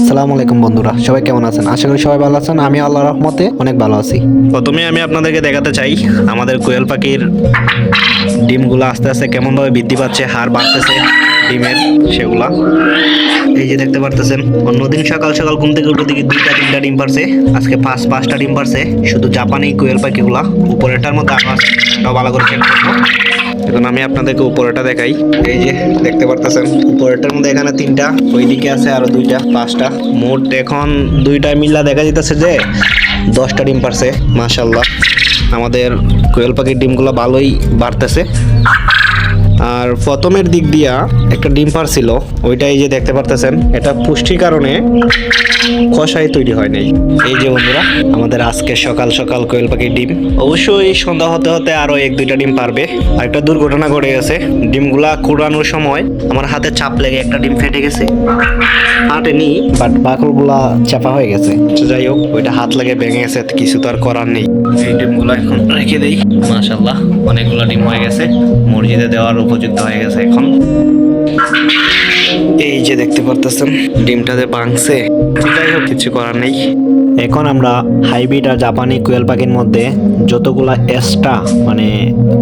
আসসালামু আলাইকুম বন্ধুরা, সবাই কেমন আছেন? আশা করি সবাই ভালো আছেন, আমি আল্লাহ রহমতে অনেক ভালো আছি। প্রথমে আমি আপনাদেরকে দেখাতে চাই, আমাদের কোয়েল পাখির ডিমগুলো আস্তে আস্তে কেমনভাবে বৃদ্ধি পাচ্ছে হার বাড়তেছে, ডিমের সেগুলা। এই যে দেখতে পারতেছেন, অন্যদিন সকাল সকাল ঘুম থেকে উঠে দিকে দুইটা, তিনটা ডিম পারছে, আজকে পাঁচ, পাঁচটা ডিম পারছে, শুধু জাপানি কোয়েল পাখিগুলা, উপরেরটার মধ্যে আরও ভালো করে চেক করব। এখন আমি আপনাদেরকে উপরেটা দেখাই। এই যে, দেখতে পারতেছেন উপরেটার মধ্যে এখানে তিনটা, ওইদিকে আছে আরও দুইটা, পাঁচটা। মোট এখন দুইটা মিল্লা দেখা যেতেছে যে, দশটা ডিম পারছে মাশাল্লাহ আমাদের কোয়েল পাখির ডিমগুলো ভালোই বাড়তেছে। আর প্রথমের দিক দিয়া একটা ডিম পারছিল ওইটাই যে দেখতে পারতেছেন, এটা পুষ্টির কারণে খসাই তৈরি হয় নাই। এই যে বন্ধুরা, আমাদের আজকে সকাল সকাল কোয়েল পাখির ডিম। অবশ্যই সন্ধ্যা হতে হতে আরও এক দুইটা ডিম পারবে। আর একটা দুর্ঘটনা ঘটে গেছে, ডিমগুলা কুড়ানোর সময় আমার হাতে চাপ লেগে একটা ডিম ফেটে গেছে। ফাটেনি বাট বাকলগুলা চাপা হয়ে গেছে। যাই হোক, ওইটা হাত লাগে ভেঙে গেছে, কিছু তো আর করার নেই। এই ডিমগুলো এখন রেখে দেই। মাশাল্লাহ অনেকগুলো ডিম হয়ে গেছে। মসজিদে দেওয়ার উপযুক্ত হয়ে গেছে এখন দেখতে পারতেছেন? ডিমটাতে ভাঙছে, যাই হোক, কিছু করার নেই। এখন আমরা হাইব্রিড আর জাপানি কোয়েল পাখির মধ্যে যতগুলা এক্সট্রা মানে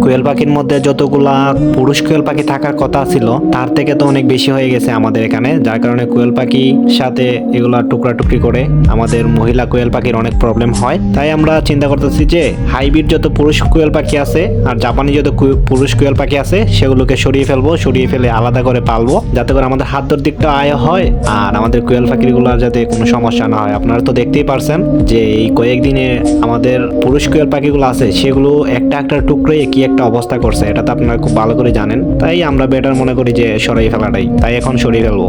কোয়েল পাখির মধ্যে যতগুলা পুরুষ কোয়েল পাখি থাকার কথা ছিল, তার থেকে তো অনেক বেশি হয়ে গেছে আমাদের এখানে, যার কারণে কোয়েল পাখি সাথে এগুলা টুকরা টুকরি করে আমাদের মহিলা কোয়েল পাখির অনেক প্রবলেম হয়। তাই আমরা চিন্তা করতেছি যে, হাইব্রিড যত পুরুষ কোয়েল পাখি আছে আর জাপানি যত পুরুষ কোয়েল পাখি আছে, সেগুলোকে সরিয়ে ফেলব, সরিয়ে ফেলে আলাদা করে পালবো, যাতে করে আমাদের হাতের দিকটা আয় হয়, আর আমাদের কোয়েল পাখিগুলো যাতে কোনো সমস্যা না হয়। আপনারা তো দেখতেই পারছেন যে এই কয়েকদিনে আমাদের পুরুষ কোয়েল পাখিগুলো আছে, সেগুলো একটা একটা টুকরে কি একটা অবস্থা করছে, এটা তো আপনারা খুব ভালো করে জানেন। তাই আমরা বেটার মনে করি যে সরিয়ে ফেলাটাই, তাই এখন সরিয়ে ফেলব।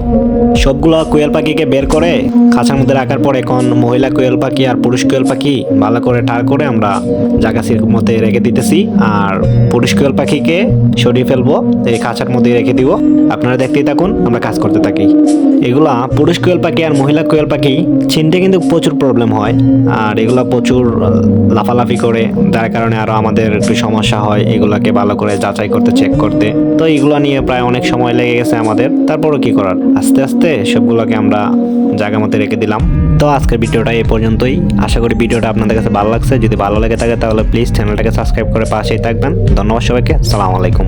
সবগুলো কোয়েল পাখিকে বের করে খাঁচার মধ্যে রাখার পর এখন মহিলা কোয়েল পাখি আর পুরুষ কোয়েল পাখি ভালো করে ঠার করে আমরা জাগাছির মধ্যে রেখে দিতেছি, আর পুরুষ কোয়েল পাখিকে সরিয়ে ফেলব, এই খাঁচার মধ্যে রেখে দিব। আপনারা দেখতেই থাকুন, আমরা কাজ করতে থাকি। এগুলা পুরুষ কোয়েল পাখি আর মহিলা কোয়েল পাখি চিনতে কিন্তু প্রচুর প্রবলেম হয়। আর এগুলা প্রচুর লাফালাফি করে, যার কারণে আরও আমাদের একটু সমস্যা হয় এগুলাকে ভালো করে যাচাই করতে চেক করতে। তো এগুলা নিয়ে প্রায় অনেক সময় লেগে গেছে আমাদের। তারপরও কি করার? আস্তে আস্তে সবগুলোকে আমরা জায়গা মতো রেখে দিলাম। তো আজকের ভিডিওটা এই পর্যন্তই। আশা করি ভিডিওটা আপনাদের কাছে ভালো লাগছে। যদি ভালো লেগে থাকে তাহলে প্লিজ চ্যানেলটাকে সাবস্ক্রাইব করে পাশেই থাকবেন। ধন্যবাদ সবাইকে। সালাম আলাইকুম।